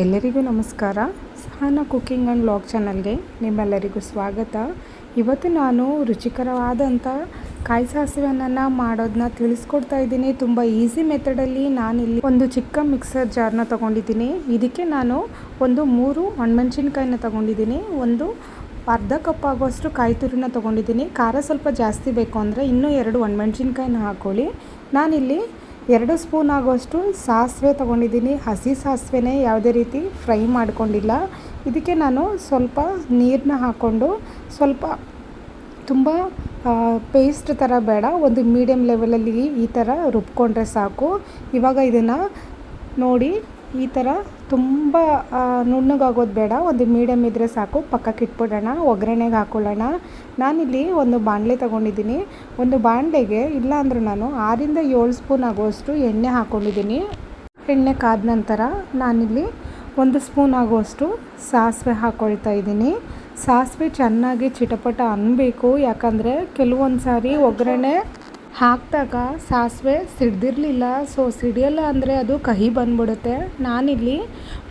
ಎಲ್ಲರಿಗೂ ನಮಸ್ಕಾರ. ಸಹನ cooking and vlog ಚಾನಲ್ಗೆ ನಿಮ್ಮೆಲ್ಲರಿಗೂ ಸ್ವಾಗತ. ಇವತ್ತು ನಾನು ರುಚಿಕರವಾದಂಥ ಕಾಯಿ ಸಾಸಿವೆಯನ್ನು ಮಾಡೋದನ್ನ ತಿಳಿಸ್ಕೊಡ್ತಾ ಇದ್ದೀನಿ. ತುಂಬ ಈಸಿ ಮೆಥಡಲ್ಲಿ ನಾನಿಲ್ಲಿ ಒಂದು ಚಿಕ್ಕ ಮಿಕ್ಸರ್ ಜಾರ್ನ ತೊಗೊಂಡಿದ್ದೀನಿ. ಇದಕ್ಕೆ ನಾನು ಒಂದು ಮೂರು ಒಣಮೆಣ್ಸಿನ್ಕಾಯಿನ ತೊಗೊಂಡಿದ್ದೀನಿ. ಒಂದು ಅರ್ಧ ಕಪ್ ಆಗುವಷ್ಟು ಕಾಯಿ ತುರಿನ ತೊಗೊಂಡಿದ್ದೀನಿ. ಖಾರ ಸ್ವಲ್ಪ ಜಾಸ್ತಿ ಬೇಕು ಅಂದರೆ ಇನ್ನೂ ಎರಡು ಒಣಮೆಣ್ಸಿನ್ಕಾಯಿನ ಹಾಕ್ಕೊಳ್ಳಿ ನಾನಿಲ್ಲಿ ಎರಡು ಸ್ಪೂನ್ ಆಗುವಷ್ಟು ಸಾಸಿವೆ ತೊಗೊಂಡಿದ್ದೀನಿ. ಹಸಿ ಸಾಸಿವೆನೇ ಯಾವುದೇ ರೀತಿ ಫ್ರೈ ಮಾಡಿಕೊಂಡಿಲ್ಲ. ಇದಕ್ಕೆ ನಾನು ಸ್ವಲ್ಪ ನೀರನ್ನ ಹಾಕ್ಕೊಂಡು ಸ್ವಲ್ಪ ತುಂಬ ಪೇಸ್ಟ್ ಥರ ಬೇಡ. ಒಂದು ಮೀಡಿಯಮ್ ಲೆವೆಲಲ್ಲಿ ಈ ಥರ ರುಬ್ಕೊಂಡ್ರೆ ಸಾಕು. ಇವಾಗ ಇದನ್ನು ನೋಡಿ ಈ ಥರ ತುಂಬ ನುಣ್ಣಗಾಗೋದು ಬೇಡ. ಒಂದು ಮೀಡಿಯಮ್ ಇದ್ದರೆ ಸಾಕು. ಪಕ್ಕಕ್ಕೆ ಇಟ್ಬಿಡೋಣ. ಒಗ್ಗರಣೆಗೆ ಹಾಕೊಳ್ಳೋಣ. ನಾನಿಲ್ಲಿ ಒಂದು ಬಾಣಲೆ ತೊಗೊಂಡಿದ್ದೀನಿ. ಒಂದು ಬಾಣಲೆಗೆ ಇಲ್ಲ ಅಂದರೂ ನಾನು ಆರಿಂದ ಏಳು ಸ್ಪೂನ್ ಆಗುವಷ್ಟು ಎಣ್ಣೆ ಹಾಕ್ಕೊಂಡಿದ್ದೀನಿ ಎಣ್ಣೆ ಕಾದ ನಂತರ ನಾನಿಲ್ಲಿ ಒಂದು ಸ್ಪೂನ್ ಆಗುವಷ್ಟು ಸಾಸಿವೆ ಹಾಕ್ಕೊಳ್ತಾ ಇದ್ದೀನಿ. ಸಾಸಿವೆ ಚೆನ್ನಾಗಿ ಚಿಟಪಟ ಅನ್ನಬೇಕು ಯಾಕಂದರೆ ಕೆಲವೊಂದು ಸಾರಿ ಒಗ್ಗರಣೆ ಹಾಕಿದಾಗ ಸಾಸಿವೆ ಸಿಡ್ದಿರಲಿಲ್ಲ. ಸೊ ಸಿಡಿಯಲ್ಲ ಅಂದರೆ ಅದು ಕಹಿ ಬಂದ್ಬಿಡುತ್ತೆ. ನಾನಿಲ್ಲಿ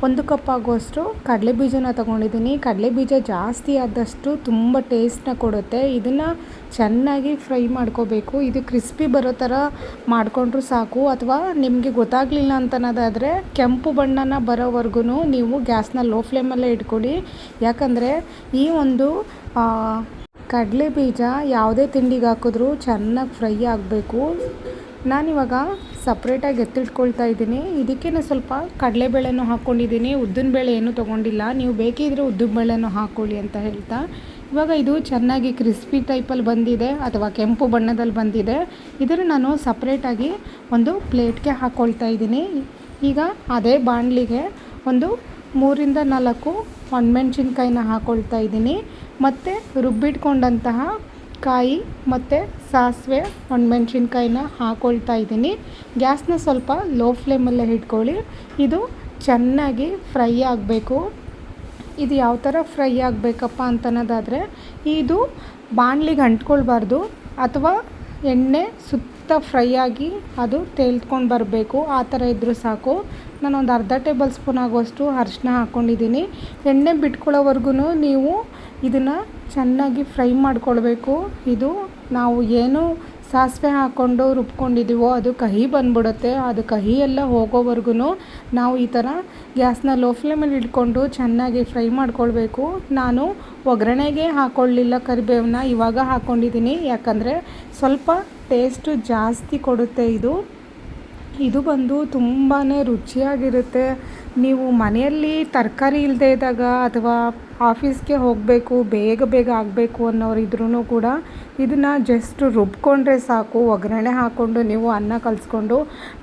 ಒಂದು ಕಪ್ ಆಗುವಷ್ಟು ಕಡಲೆ ಬೀಜನ ತೊಗೊಂಡಿದ್ದೀನಿ. ಕಡಲೆ ಬೀಜ ಜಾಸ್ತಿ ಆದಷ್ಟು ತುಂಬ ಟೇಸ್ಟ್ನ ಕೊಡುತ್ತೆ. ಇದನ್ನು ಚೆನ್ನಾಗಿ ಫ್ರೈ ಮಾಡ್ಕೋಬೇಕು. ಇದು ಕ್ರಿಸ್ಪಿ ಬರೋ ಥರ ಮಾಡಿಕೊಂಡ್ರೂ ಸಾಕು. ಅಥವಾ ನಿಮಗೆ ಗೊತ್ತಾಗಲಿಲ್ಲ ಅಂತನೋದಾದರೆ ಕೆಂಪು ಬಣ್ಣನ ಬರೋವರೆಗೂ ನೀವು ಗ್ಯಾಸ್ನ ಲೋ ಫ್ಲೇಮಲ್ಲೇ ಇಟ್ಕೊಳ್ಳಿ. ಯಾಕಂದರೆ ಈ ಒಂದು ಕಡಲೆ ಬೀಜ ಯಾವುದೇ ತಿಂಡಿಗೆ ಹಾಕಿದ್ರೂ ಚೆನ್ನಾಗಿ ಫ್ರೈ ಆಗಬೇಕು. ನಾನಿವಾಗ ಸಪ್ರೇಟಾಗಿ ಎತ್ತಿಟ್ಕೊಳ್ತಾ ಇದ್ದೀನಿ. ಇದಕ್ಕೆ ಸ್ವಲ್ಪ ಕಡಲೆಬೇಳೆನೂ ಹಾಕ್ಕೊಂಡಿದ್ದೀನಿ ಉದ್ದಿನಬೇಳೆ ಏನೂ ತೊಗೊಂಡಿಲ್ಲ. ನೀವು ಬೇಕಿದ್ರೆ ಉದ್ದಿನಬೇಳೆನೂ ಹಾಕ್ಕೊಳ್ಳಿ ಅಂತ ಹೇಳ್ತಾ. ಇವಾಗ ಇದು ಚೆನ್ನಾಗಿ ಕ್ರಿಸ್ಪಿ ಟೈಪಲ್ಲಿ ಬಂದಿದೆ ಅಥವಾ ಕೆಂಪು ಬಣ್ಣದಲ್ಲಿ ಬಂದಿದೆ. ಇದನ್ನು ನಾನು ಸಪ್ರೇಟಾಗಿ ಒಂದು ಪ್ಲೇಟ್ಗೆ ಹಾಕ್ಕೊಳ್ತಾ ಇದ್ದೀನಿ. ಈಗ ಅದೇ ಬಾಣಲಿಗೆ ಒಂದು ಮೂರಿಂದ ನಾಲ್ಕು ಒಣಮೆಣ್ಸಿನ್ಕಾಯಿನ ಹಾಕ್ಕೊಳ್ತಾ ಇದ್ದೀನಿ. ಮತ್ತು ರುಬ್ಬಿಟ್ಕೊಂಡಂತಹ ಕಾಯಿ ಮತ್ತು ಸಾಸಿವೆ ಒಣಮೆಣ್ಸಿನ್ಕಾಯಿನ ಹಾಕ್ಕೊಳ್ತಾ ಇದ್ದೀನಿ. ಗ್ಯಾಸ್ನ ಸ್ವಲ್ಪ ಲೋ ಫ್ಲೇಮಲ್ಲೇ ಇಟ್ಕೊಳ್ಳಿ. ಇದು ಚೆನ್ನಾಗಿ ಫ್ರೈ ಆಗಬೇಕು. ಇದು ಯಾವ ಥರ ಫ್ರೈ ಆಗಬೇಕಪ್ಪ ಅಂತನ್ನೋದಾದರೆ ಇದು ಬಾಣಲಿಗೆ ಅಂಟ್ಕೊಳ್ಬಾರ್ದು ಅಥವಾ ಎಣ್ಣೆ ಸುತ್ತ ಫ್ರೈ ಆಗಿ ಅದು ತೇಲ್ತ್ಕೊಂಡು ಬರಬೇಕು. ಆ ಥರ ಇದ್ದರೂ ಸಾಕು. ನಾನು ಒಂದು ಅರ್ಧ ಟೇಬಲ್ ಸ್ಪೂನ್ ಆಗುವಷ್ಟು ಅರಿಶಿನ ಹಾಕ್ಕೊಂಡಿದ್ದೀನಿ ಎಣ್ಣೆ ಬಿಟ್ಕೊಳ್ಳೋವರೆಗೂ ನೀವು ಇದನ್ನು ಚೆನ್ನಾಗಿ ಫ್ರೈ ಮಾಡಿಕೊಳ್ಬೇಕು. ಇದು ನಾವು ಏನು ಸಾಸಿವೆ ಹಾಕ್ಕೊಂಡು ರುಬ್ಕೊಂಡಿದ್ದೀವೋ ಅದು ಕಹಿ ಬಂದ್ಬಿಡುತ್ತೆ. ಅದು ಕಹಿ ಎಲ್ಲ ಹೋಗೋವರೆಗೂ ನಾವು ಈ ಥರ ಗ್ಯಾಸ್ನ ಲೋ ಫ್ಲೇಮಲ್ಲಿ ಇಟ್ಕೊಂಡು ಚೆನ್ನಾಗಿ ಫ್ರೈ ಮಾಡ್ಕೊಳ್ಬೇಕು. ನಾನು ಒಗ್ಗರಣೆಗೆ ಹಾಕ್ಕೊಳ್ಳಿಲ್ಲ ಕರಿಬೇವನ್ನ ಇವಾಗ ಹಾಕ್ಕೊಂಡಿದ್ದೀನಿ ಯಾಕಂದರೆ ಸ್ವಲ್ಪ ಟೇಸ್ಟು ಜಾಸ್ತಿ ಕೊಡುತ್ತೆ ಇದು. ಇದು ಬಂದು ತುಂಬಾ ರುಚಿಯಾಗಿರುತ್ತೆ. ನೀವು ಮನೆಯಲ್ಲಿ ತರಕಾರಿ ಇಲ್ಲದೆ ಇದ್ದಾಗ ಅಥವಾ ಆಫೀಸ್ಗೆ ಹೋಗಬೇಕು, ಬೇಗ ಬೇಗ ಆಗಬೇಕು ಅನ್ನೋರು ಇದ್ರೂ ಕೂಡ ಇದನ್ನು ಜಸ್ಟ್ ರುಬ್ಕೊಂಡ್ರೆ ಸಾಕು. ಒಗ್ಗರಣೆ ಹಾಕ್ಕೊಂಡು ನೀವು ಅನ್ನ ಕಲಿಸ್ಕೊಂಡು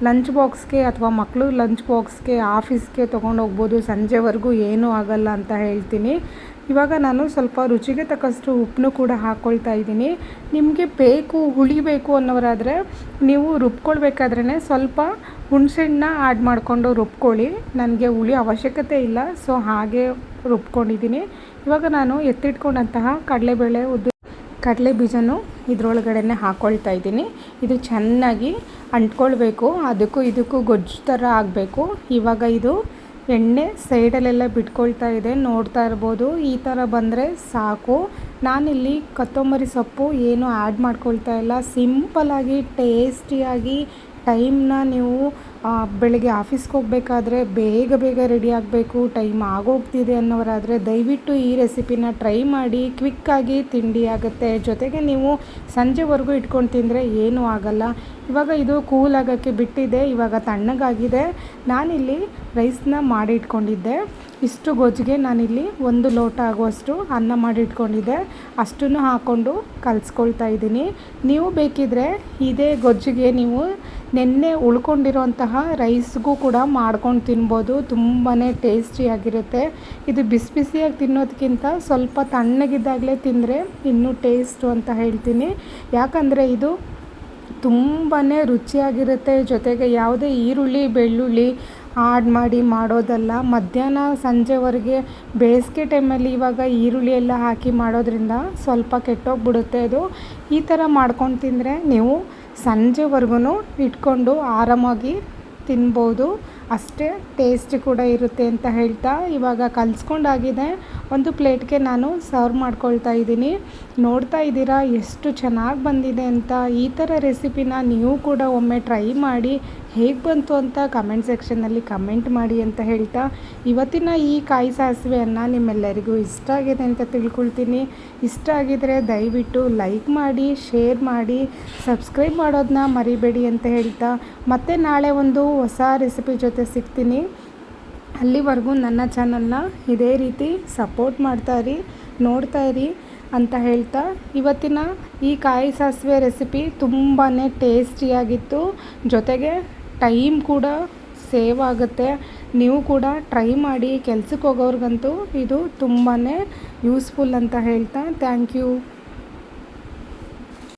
ಲಂಚ್ ಬಾಕ್ಸ್ಗೆ ಅಥವಾ ಮಕ್ಕಳು ಲಂಚ್ ಬಾಕ್ಸ್ಗೆ ಆಫೀಸ್ಗೆ ತೊಗೊಂಡು ಹೋಗ್ಬೋದು ಸಂಜೆವರೆಗೂ ಏನೂ ಆಗಲ್ಲ ಅಂತ ಹೇಳ್ತೀನಿ. ಇವಾಗ ನಾನು ಸ್ವಲ್ಪ ರುಚಿಗೆ ತಕ್ಕಷ್ಟು ಉಪ್ಪನ್ನು ಕೂಡ ಹಾಕ್ಕೊಳ್ತಾ ಇದ್ದೀನಿ. ನಿಮಗೆ ಬೇಕು ಹುಳಿ ಬೇಕು ಅನ್ನೋರಾದರೆ ನೀವು ರುಬ್ಕೊಳ್ಬೇಕಾದ್ರೇ ಸ್ವಲ್ಪ ಹುಣಸೆಣ್ಣ ಆ್ಯಡ್ ಮಾಡಿಕೊಂಡು ರುಬ್ಕೊಳ್ಳಿ. ನನಗೆ ಹುಳಿ ಅವಶ್ಯಕತೆ ಇಲ್ಲ, ಸೊ ಹಾಗೆ ರುಬ್ಕೊಂಡಿದ್ದೀನಿ. ಇವಾಗ ನಾನು ಎತ್ತಿಟ್ಕೊಂಡಂತಹ ಕಡಲೆಬೇಳೆ ಉದ್ದು ಕಡಲೆ ಬೀಜನೂ ಇದರೊಳಗಡೆ ಹಾಕ್ಕೊಳ್ತಾ ಇದ್ದೀನಿ. ಇದು ಚೆನ್ನಾಗಿ ಅಂಟ್ಕೊಳ್ಬೇಕು, ಅದಕ್ಕೂ ಇದಕ್ಕೂ ಗೊಜ್ಜು ಥರ ಆಗಬೇಕು. ಇವಾಗ ಇದು ಎಣ್ಣೆ ಸೈಡಲ್ಲೆಲ್ಲ ಬಿಟ್ಕೊಳ್ತಾ ಇದೆ, ನೋಡ್ತಾ ಇರ್ಬೋದು. ಈ ಥರ ಬಂದರೆ ಸಾಕು. ನಾನಿಲ್ಲಿ ಕೊತ್ತಂಬರಿ ಸೊಪ್ಪು ಏನು ಆ್ಯಡ್ ಮಾಡ್ಕೊಳ್ತಾ ಇಲ್ಲ. ಸಿಂಪಲ್ಲಾಗಿ, ಟೇಸ್ಟಿಯಾಗಿ ಟೈಮ್ನ ನೀವು ಬೆಳಗ್ಗೆ ಆಫೀಸ್ಗೆ ಹೋಗಬೇಕಾದ್ರೆ ಬೇಗ ಬೇಗ ರೆಡಿ ಆಗಬೇಕು, ಟೈಮ್ ಆಗೋಗ್ತಿದೆ ಅನ್ನೋರಾದರೆ ದಯವಿಟ್ಟು ಈ ರೆಸಿಪಿನ ಟ್ರೈ ಮಾಡಿ ಕ್ವಿಕ್ಕಾಗಿ ತಿಂಡಿ ಆಗುತ್ತೆ. ಜೊತೆಗೆ ನೀವು ಸಂಜೆವರೆಗೂ ಇಟ್ಕೊಂಡು ತಿಂದರೆ ಏನೂ ಆಗಲ್ಲ. ಇವಾಗ ಇದು ಕೂಲ್ ಆಗೋಕ್ಕೆ ಬಿಟ್ಟಿದೆ, ಇವಾಗ ತಣ್ಣಗಾಗಿದೆ. ನಾನಿಲ್ಲಿ ರೈಸ್ನ ಮಾಡಿ ಇಟ್ಕೊಂಡಿದ್ದೆ ಇಷ್ಟು ಗೊಜ್ಜಿಗೆ ನಾನಿಲ್ಲಿ ಒಂದು ಲೋಟ ಆಗುವಷ್ಟು ಅನ್ನ ಮಾಡಿ ಇಟ್ಕೊಂಡಿದ್ದೆ ಅಷ್ಟನ್ನು ಹಾಕ್ಕೊಂಡು ಕಲಿಸ್ಕೊಳ್ತಾ ಇದ್ದೀನಿ. ನೀವು ಬೇಕಿದ್ರೆ ಇದೇ ಗೊಜ್ಜಿಗೆ ನೀವು ನಿನ್ನೆ ನೆನ್ನೆ ಉಳ್ಕೊಂಡಿರೋಂತಹ ರೈಸ್ಗೂ ಕೂಡ ಮಾಡ್ಕೊಂಡು ತಿನ್ಬೋದು. ತುಂಬಾ ಟೇಸ್ಟಿಯಾಗಿರುತ್ತೆ ಇದು ಬಿಸಿ ಬಿಸಿಯಾಗಿ ತಿನ್ನೋದಕ್ಕಿಂತ ಸ್ವಲ್ಪ ತಣ್ಣಗಿದ್ದಾಗಲೇ ತಿಂದರೆ ಇನ್ನೂ ಟೇಸ್ಟು ಅಂತ ಹೇಳ್ತೀನಿ. ಯಾಕಂದರೆ ಇದು ತುಂಬಾ ರುಚಿಯಾಗಿರುತ್ತೆ. ಜೊತೆಗೆ ಯಾವುದೇ ಈರುಳ್ಳಿ, ಬೆಳ್ಳುಳ್ಳಿ ಆಡ್ ಮಾಡಿ ಮಾಡೋದಲ್ಲ. ಮಧ್ಯಾಹ್ನ ಸಂಜೆವರೆಗೆ ಬೇಸಿಗೆ ಟೈಮಲ್ಲಿ ಇವಾಗ ಈರುಳ್ಳಿ ಎಲ್ಲ ಹಾಕಿ ಮಾಡೋದ್ರಿಂದ ಸ್ವಲ್ಪ ಕೆಟ್ಟೋಗ್ಬಿಡುತ್ತೆ ಅದು. ಈ ಥರ ಮಾಡ್ಕೊಂಡು ತಿಂದರೆ ನೀವು ಸಂಜೆವರೆಗೂ ಇಟ್ಕೊಂಡು ಆರಾಮಾಗಿ ತಿನ್ಬೋದು. ಅಷ್ಟೇ ಟೇಸ್ಟ್ ಕೂಡ ಇರುತ್ತೆ ಅಂತ ಹೇಳ್ತಾ ಇವಾಗ ಕಲಿಸ್ಕೊಂಡಾಗಿದೆ. ಒಂದು ಪ್ಲೇಟ್ಗೆ ನಾನು ಸರ್ವ್ ಮಾಡ್ಕೊಳ್ತಾ ಇದ್ದೀನಿ. ನೋಡ್ತಾ ಇದ್ದೀರಾ ಎಷ್ಟು ಚೆನ್ನಾಗಿ ಬಂದಿದೆ ಅಂತ. ಈ ಥರ ರೆಸಿಪಿನ ನೀವು ಕೂಡ ಒಮ್ಮೆ ಟ್ರೈ ಮಾಡಿ ಹೇಗೆ ಬಂತು ಅಂತ ಕಮೆಂಟ್ ಸೆಕ್ಷನ್ನಲ್ಲಿ ಕಮೆಂಟ್ ಮಾಡಿ ಅಂತ ಹೇಳ್ತಾ. ಇವತ್ತಿನ ಈ ಕಾಯಿ ಸಾಸಿವೆಯನ್ನು ನಿಮ್ಮೆಲ್ಲರಿಗೂ ಇಷ್ಟ ಆಗಿದೆ ಅಂತ ತಿಳ್ಕೊಳ್ತೀನಿ. ಇಷ್ಟ ಆಗಿದರೆ ದಯವಿಟ್ಟು ಲೈಕ್ ಮಾಡಿ, ಶೇರ್ ಮಾಡಿ, ಸಬ್ಸ್ಕ್ರೈಬ್ ಮಾಡೋದನ್ನ ಮರಿಬೇಡಿ ಅಂತ ಹೇಳ್ತಾ. ಮತ್ತೆ ನಾಳೆ ಒಂದು ಹೊಸ ರೆಸಿಪಿ ಜೊತೆ ಸಿಗ್ತೀನಿ. ಅಲ್ಲಿವರೆಗೂ ನನ್ನ ಚಾನಲ್ನ ಇದೇ ರೀತಿ ಸಪೋರ್ಟ್ ಮಾಡ್ತಾ ಇರಿ, ನೋಡ್ತಾ ಇರಿ ಅಂತ ಹೇಳ್ತಾ ಇವತ್ತಿನ ಈ ಕಾಯಿ ಸಾಸಿವೆ ರೆಸಿಪಿ ತುಂಬಾ ಟೇಸ್ಟಿಯಾಗಿತ್ತು. ಜೊತೆಗೆ ಟೈಮ್ ಕೂಡ ಸೇವ್ ಆಗುತ್ತೆ. ನೀವು ಕೂಡ ಟ್ರೈ ಮಾಡಿ, ಕೆಲ್ಸಕ್ಕೆ ಹೋಗೋರ್ಗಂತೂ ಇದು ತುಂಬಾ ಯೂಸ್ಫುಲ್ ಅಂತ ಹೇಳ್ತಾ ಥ್ಯಾಂಕ್ ಯು.